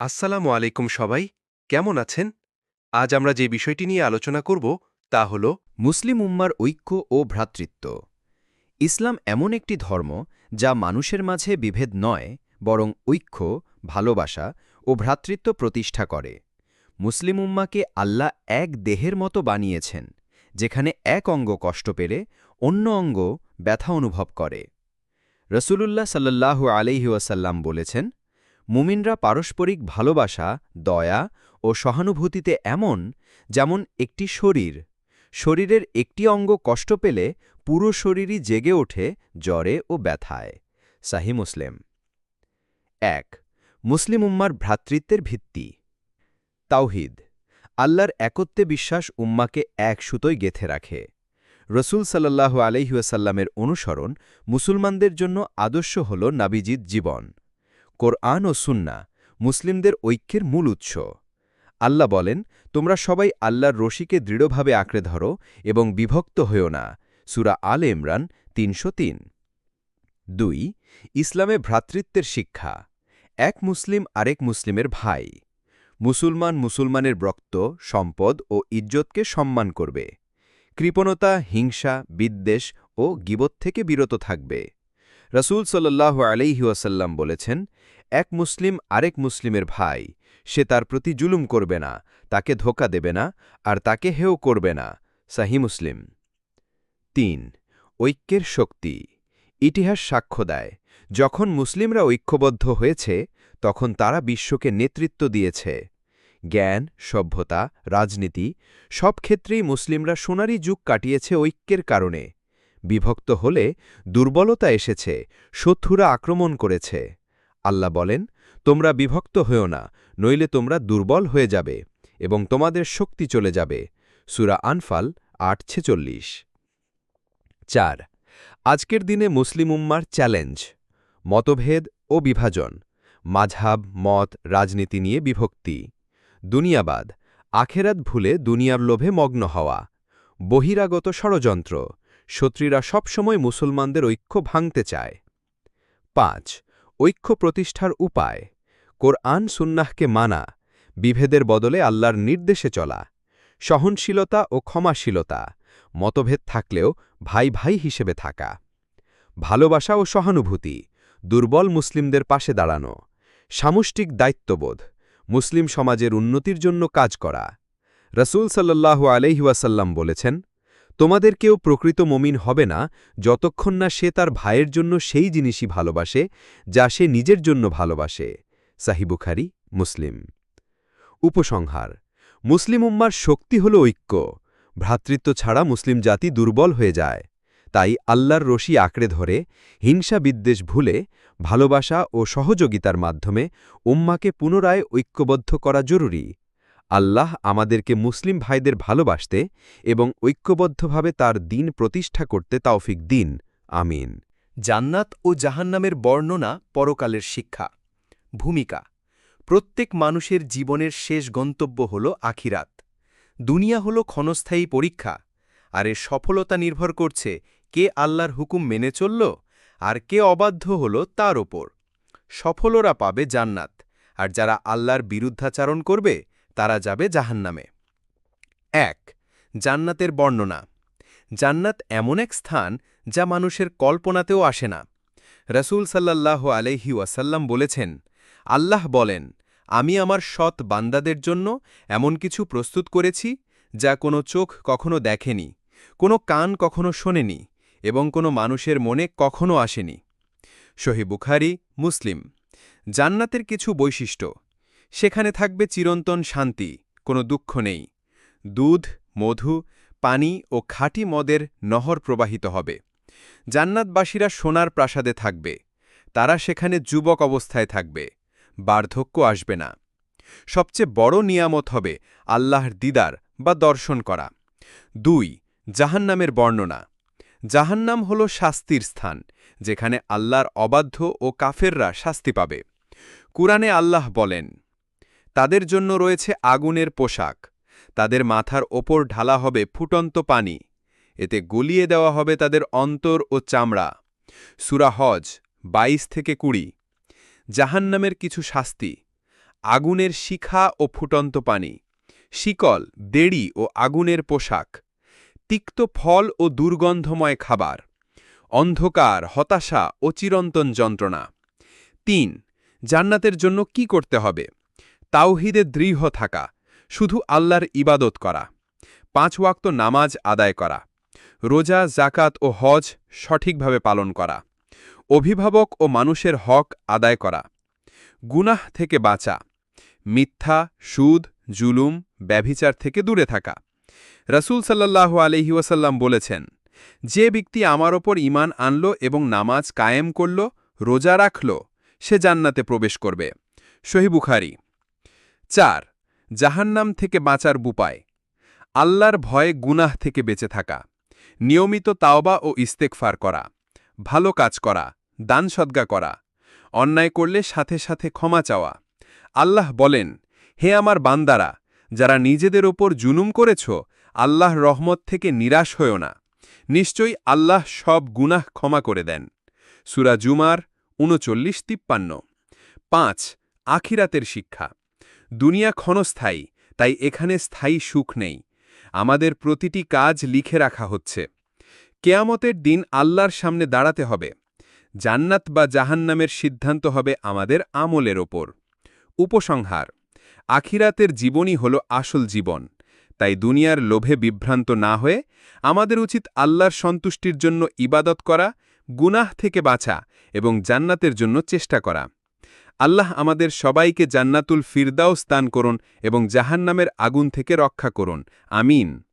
আসসালামু আলাইকুম সবাই, কেমন আছেন? আজ আমরা যে বিষয়টি নিয়ে আলোচনা করব তা হল মুসলিম উম্মার ঐক্য ও ভ্রাতৃত্ব। ইসলাম এমন একটি ধর্ম যা মানুষের মাঝে বিভেদ নয়, বরং ঐক্য, ভালোবাসা ও ভ্রাতৃত্ব প্রতিষ্ঠা করে। মুসলিম উম্মাকে আল্লাহ এক দেহের মতো বানিয়েছেন, যেখানে এক অঙ্গ কষ্ট পেলে অন্য অঙ্গ ব্যথা অনুভব করে। রসুলুল্লাহ সাল্লাল্লাহু আলাইহি ওয়াসাল্লাম বলেছেন মুমিনরা পারস্পরিক ভালোবাসা, দয়া ও সহানুভূতিতে এমন যেমন একটি শরীর। শরীরের একটি অঙ্গ কষ্ট পেলে পুরো শরীরই জেগে ওঠে জ্বরে ও ব্যথায়। সাহি মুসলিম। এক, মুসলিম উম্মার ভ্রাতৃত্বের ভিত্তি। তাওহিদ। আল্লাহর একত্বে বিশ্বাস উম্মাকে এক সুতোয় গেথে রাখে। রসুল সাল্লাহ আলহিউসাল্লামের অনুসরণ মুসলমানদের জন্য আদর্শ হল নাবিজিৎ জীবন। কোরআন ও সুন্না মুসলিমদের ঐক্যের মূল উৎস। আল্লাহ বলেন, তোমরা সবাই আল্লাহর রশিকে দৃঢ়ভাবে আঁকড়ে ধরো এবং বিভক্ত হয়েও না। সুরা আল ইমরান তিনশো তিন। দুই, ইসলামে ভ্রাতৃত্বের শিক্ষা। এক মুসলিম আরেক মুসলিমের ভাই। মুসলমান মুসলমানের রক্ত, সম্পদ ও ইজ্জতকে সম্মান করবে। কৃপণতা, হিংসা, বিদ্বেষ ও গিবত থেকে বিরত থাকবে। রসুল সাল্লাহ আলাইহি আলাইহিউসাল্লাম বলেছেন, এক মুসলিম আরেক মুসলিমের ভাই, সে তার প্রতি জুলুম করবে না, তাকে ধোকা দেবে না, আর তাকে হেও করবে না। সাহি মুসলিম। তিন, ঐক্যের শক্তি। ইতিহাস সাক্ষ্য দেয়, যখন মুসলিমরা ঐক্যবদ্ধ হয়েছে, তখন তারা বিশ্বকে নেতৃত্ব দিয়েছে। জ্ঞান, সভ্যতা, রাজনীতি, সব ক্ষেত্রেই মুসলিমরা সোনারি যুগ কাটিয়েছে ঐক্যের কারণে। বিভক্ত হলে দুর্বলতা এসেছে, শত্রুরা আক্রমণ করেছে। আল্লাহ বলেন, তোমরা বিভক্ত হয়েও না, নইলে তোমরা দুর্বল হয়ে যাবে এবং তোমাদের শক্তি চলে যাবে। সুরা আনফাল আট ছেচল্লিশ। চার, আজকের দিনে মুসলিম উম্মার চ্যালেঞ্জ, মতভেদ ও বিভাজন, মাঝহাব, মত, রাজনীতি নিয়ে বিভক্তি। দুনিয়াবাদ, আখেরাত ভুলে দুনিয়ার লোভে মগ্ন হওয়া, বহিরাগত ষড়যন্ত্র শত্রীরা সবসময় মুসলমানদের ঐক্য ভাঙতে চায়। পাঁচ, ঐক্য প্রতিষ্ঠার উপায়। কোরআন সুন্নাহকে মানা, বিভেদের বদলে আল্লাহর নির্দেশে চলা, সহনশীলতা ও ক্ষমাশীলতা, মতভেদ থাকলেও ভাই ভাই হিসেবে থাকা। ভালোবাসা ও সহানুভূতি, দুর্বল মুসলিমদের পাশে দাঁড়ানো, সামষ্টিক দায়িত্ববোধ, মুসলিম সমাজের উন্নতির জন্য কাজ করা। রসুল সাল্লাহ আলহিউসাল্লাম বলেছেন তোমাদের কেউ প্রকৃত মমিন হবে না, যতক্ষণ না সে তার ভাইয়ের জন্য সেই জিনিসই ভালোবাসে, যা সে নিজের জন্য ভালোবাসে। সাহিবুখারি মুসলিম। উপসংহার, মুসলিম উম্মার শক্তি হল ঐক্য। ভ্রাতৃত্ব ছাড়া মুসলিম জাতি দুর্বল হয়ে যায়। তাই আল্লাহর রশি আঁকড়ে ধরে, হিংসা বিদ্বেষ ভুলে, ভালোবাসা ও সহযোগিতার মাধ্যমে উম্মাকে পুনরায় ঐক্যবদ্ধ করা জরুরি। আল্লাহ আমাদেরকে মুসলিম ভাইদের ভালোবাসতে এবং ঐক্যবদ্ধভাবে তার দিন প্রতিষ্ঠা করতে তাওফিক দিন। আমিন। জান্নাত ও জাহান্নামের বর্ণনা পরকালের শিক্ষা। ভূমিকা, প্রত্যেক মানুষের জীবনের শেষ গন্তব্য হল আখিরাত। দুনিয়া হল ক্ষণস্থায়ী পরীক্ষা, আর এর সফলতা নির্ভর করছে কে আল্লাহর হুকুম মেনে চলল আর কে অবাধ্য হল তার ওপর। সফলরা পাবে জান্নাত, আর যারা আল্লাহর বিরুদ্ধাচারণ করবে তারা যাবে জাহান্নামে। এক, জান্নাতের বর্ণনা। জান্নাত এমন এক স্থান যা মানুষের কল্পনাতেও আসে না। রসুল সাল্লাহ আলহি ওয়াসাল্লাম বলেছেন, আল্লাহ বলেন, আমি আমার সৎ বান্দাদের জন্য এমন কিছু প্রস্তুত করেছি যা কোনো চোখ কখনো দেখেনি, কোনো কান কখনো শোনেনি এবং কোনো মানুষের মনে কখনো আসেনি। শহী বুখারি, মুসলিম। জান্নাতের কিছু বৈশিষ্ট্য। সেখানে থাকবে চিরন্তন শান্তি, কোনো দুঃখ নেই। দুধ, মধু, পানি ও খাঁটি মদের নহর প্রবাহিত হবে। জান্নাতবাসীরা সোনার প্রাসাদে থাকবে। তারা সেখানে যুবক অবস্থায় থাকবে। বার্ধক্য আসবে না। সবচেয়ে বড় নিয়ামত হবে আল্লাহর দিদার বা দর্শন করা। দুই, জাহান্নামের বর্ণনা। জাহান্নাম হল শাস্তির স্থান, যেখানে আল্লাহর অবাধ্য ও কাফেররা শাস্তি পাবে। কুরআনে আল্লাহ বলেন তাদের জন্য রয়েছে আগুনের পোশাক। তাদের মাথার ওপর ঢালা হবে ফুটন্ত পানি। এতে গলিয়ে দেওয়া হবে তাদের অন্তর ও চামড়া। সুরা হজ ২২ থেকে কুড়ি। জাহান্নামের কিছু শাস্তি। আগুনের শিখা ও ফুটন্ত পানি। শিকল, দেড়ি ও আগুনের পোশাক। তিক্ত ফল ও দুর্গন্ধময় খাবার। অন্ধকার, হতাশা ও চিরন্তন যন্ত্রণা। তিন, জান্নাতের জন্য কি করতে হবে? তাওহিদে দৃঢ় থাকা, শুধু আল্লাহর ইবাদত করা, পাঁচ ওয়াক্ত নামাজ আদায় করা, রোজা জাকাত ও হজ সঠিকভাবে পালন করা, অভিভাবক ও মানুষের হক আদায় করা, গুনাহ থেকে বাঁচা, মিথ্যা, সুদ, জুলুম, ব্যভিচার থেকে দূরে থাকা। রসুল সাল্লাহ ওয়াসাল্লাম বলেছেন, যে ব্যক্তি আমার ওপর ইমান আনল এবং নামাজ কায়েম করল, রোজা রাখল, সে জান্নাতে প্রবেশ করবে। শহীবুখারি চার, জাহান্নাম থেকে বাঁচার বুপায় আল্লাহর ভয়ে গুনাহ থেকে বেঁচে থাকা। নিয়মিত তাওবা ও ইস্তেকফার করা। ভালো কাজ করা, দান সদ্গা করা। অন্যায় করলে সাথে সাথে ক্ষমা চাওয়া। আল্লাহ বলেন, হে আমার বান্দারা, যারা নিজেদের ওপর জুনুম করেছ আল্লাহ রহমত থেকে নিরাশ হয়েও না। নিশ্চয়ই আল্লাহ সব গুনাহ ক্ষমা করে দেন। সুরা জুমার উনচল্লিশ তিপ্পান্ন। পাঁচ, আখিরাতের শিক্ষা। দুনিয়া ক্ষণস্থায়ী, তাই এখানে স্থায়ী সুখ নেই। আমাদের প্রতিটি কাজ লিখে রাখা হচ্ছে। কেয়ামতের দিন আল্লাহর সামনে দাঁড়াতে হবে। জান্নাত বা জাহান্নামের সিদ্ধান্ত হবে আমাদের আমলের ওপর। উপসংহার, আখিরাতের জীবনই হল আসল জীবন। তাই দুনিয়ার লোভে বিভ্রান্ত না হয়ে আমাদের উচিত আল্লাহর সন্তুষ্টির জন্য ইবাদত করা, গুনাহ থেকে বাঁচা এবং জান্নাতের জন্য চেষ্টা করা। আল্লাহ আমাদের সবাইকে জান্নাতুল ফিরদাও স্থান করুন এবং জাহান্নামের আগুন থেকে রক্ষা করুন। আমিন।